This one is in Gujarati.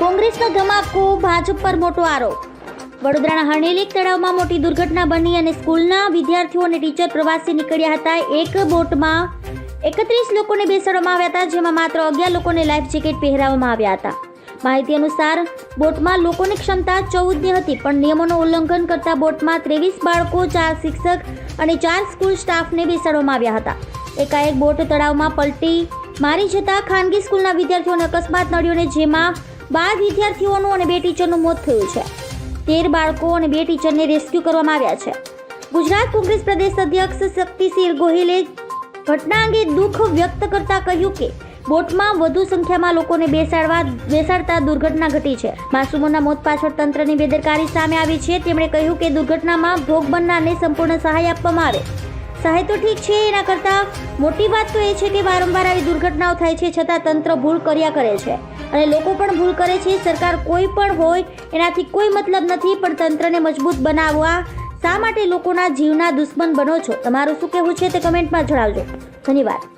કોંગ્રેસનો ધમાકો, ભાજપ પર મોટો આરોપ. વડોદરાના હરણેલી તળાવમાં મોટી દુર્ઘટના બની અને સ્કૂલના વિદ્યાર્થીઓ અને ટીચર પ્રવાસે નીકળ્યા હતા. એક બોટમાં એકત્રીસ લોકોને બેસાડવામાં આવ્યા હતા, જેમાં માત્ર અગિયાર લોકોને લાઈફ જેકેટ પહેરાવવામાં આવ્યા હતા. માહિતી અનુસાર, બોટમાં લોકોની ક્ષમતા ચૌદની હતી, પણ નિયમોનું ઉલ્લંઘન કરતા બોટમાં ત્રેવીસ બાળકો, ચાર શિક્ષક અને ચાર સ્કૂલ સ્ટાફને બેસાડવામાં આવ્યા હતા. એકાએક બોટ તળાવમાં પલટી મારી જતા ખાનગી સ્કૂલના વિદ્યાર્થીઓને અકસ્માત નડ્યો ને જેમાં બાર વિદ્યાર્થીઓનું અને બે ટીચરનું મોત થયું છે. તેર બાળકો અને બે ટીચરને રેસ્ક્યુ કરવામાં આવ્યા છે. ગુજરાત કોંગ્રેસ પ્રદેશ અધ્યક્ષ શક્તિસિંહ ગોહિલે ઘટના અંગે દુઃખ વ્યક્ત કરતા કહ્યું કે, બોટમાં વધુ સંખ્યામાં લોકોને બેસાડવા, બેસાડતા દુર્ઘટના ઘટી છે. માસૂમોના મોત પાછળ તંત્રની બેદરકારી સામે આવી છે. તેમણે કહ્યું કે દુર્ઘટનામાં ભોગ બનનારને સંપૂર્ણ સહાય આપવામાં આવે. સહાય તો ઠીક છે, એના કરતાં મોટી વાત તો એ છે કે વારંવાર આવી દુર્ઘટનાઓ થાય છે, છતાં તંત્ર ભૂલ કર્યા કરે છે. અને લોકો પણ ભૂલ કરે છે, સરકાર કોઈ પણ હોય એનાથી કોઈ મતલબ નથી, પણ તંત્રને મજબૂત બનાવવા શા માટે લોકોના જીવના દુશ્મન બનો છો? તમારું શું કહેવું છે તે કમેન્ટમાં જણાવજો. ધન્યવાદ.